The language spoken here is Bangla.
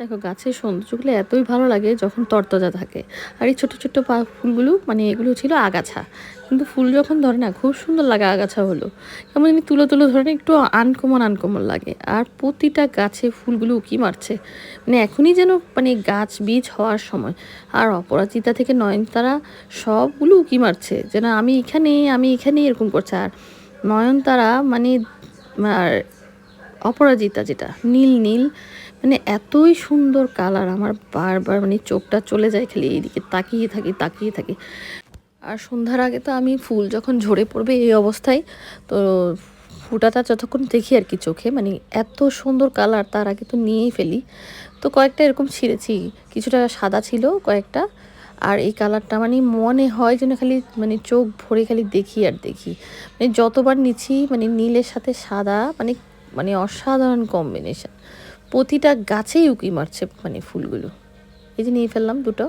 দেখো, গাছের সৌন্দর্যগুলো এতই ভালো লাগে যখন তরতাজা থাকে। আর এই ছোটো ছোটো ফুলগুলো মানে এগুলো ছিল আগাছা। কিন্তু ফুল যখন ধরে না, খুব সুন্দর লাগে আগাছা হলো। কেমন জানি তুলো তুলো ধরে না, একটু আনকমন আনকমন লাগে। আর প্রতিটা গাছে ফুলগুলো উকি মারছে। মানে এখনই যেন মানে গাছ বীজ হওয়ার সময়। আর অপরাজিতা থেকে নয়নতারা সবগুলো উকি মারছে। যেন আমি এখানে আমি এখানে এরকম করছে। আর নয়নতারা মানে আর অপরাজিতা যেটা, নীল নীল মানে এতই সুন্দর কালার আমার বারবার মানে চোখটা চলে যায় খালি এইদিকে, তাকিয়ে থাকি তাকিয়ে থাকি। আর সন্ধ্যার আগে তো আমি ফুল যখন ঝরে পড়বে এই অবস্থায়, তো ফুটাটা যতক্ষণ দেখি আর কি চোখে মানে এত সুন্দর কালার তার আগে তো নিয়েই ফেলি। তো কয়েকটা এরকম ছিঁড়েছি, কিছুটা সাদা ছিল কয়েকটা, আর এই কালারটা মানে মনে হয় যেন খালি মানে চোখ ভরে খালি দেখি আর দেখি। মানে যতবার নিচ্ছি মানে নীলের সাথে সাদা মানে মানে অসাধারণ কম্বিনেশন প্রতিটা গাছেই উকি মারছে মানে ফুলগুলো। এই যে নিয়ে ফেললাম দুটো।